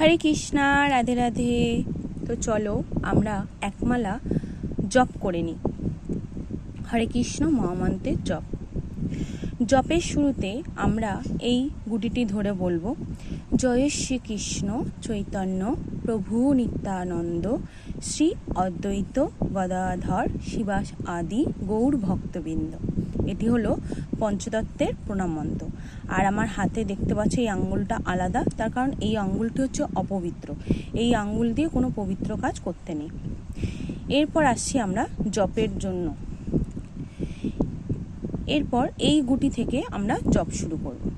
হরে কৃষ্ণা, রাধে রাধে। তো চলো, আমরা একমালা জপ করে নিই। হরে কৃষ্ণ মহামন্ত্রের জপ। জপের শুরুতে আমরা এই গুটিটি ধরে বলব, জয় শ্রীকৃষ্ণ চৈতন্য প্রভু নিত্যানন্দ, শ্রী অদ্বৈত গদাধর শিবাস আদি গৌর ভক্তবৃন্দ। এটি হলো পঞ্চদত্তের প্রণাম মন্ত্র আর আমার হাতে দেখতে পাচ্ছ এই আঙ্গুলটা আলাদা, তার কারণ এই আঙ্গুলটি হচ্ছে অপবিত্র। এই আঙ্গুল দিয়ে কোনো পবিত্র কাজ করতে নেই। এরপর আসছি আমরা জপের জন্য। এরপর এই গুটি থেকে আমরা জপ শুরু করব।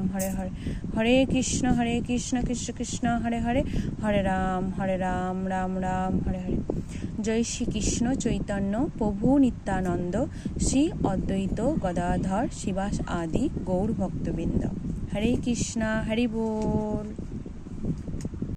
রাম হরে হরে হরে কৃষ্ণ হরে কৃষ্ণ কৃষ্ণ কৃষ্ণ হরে হরে হরে রাম হরে রাম রাম রাম হরে হরে জয় শ্রীকৃষ্ণ চৈতন্য প্রভু নিত্যানন্দ শ্রী অদ্বৈত গদাধর শিবাস আদি গৌর ভক্তবৃন্দ হরে কৃষ্ণা হরি বল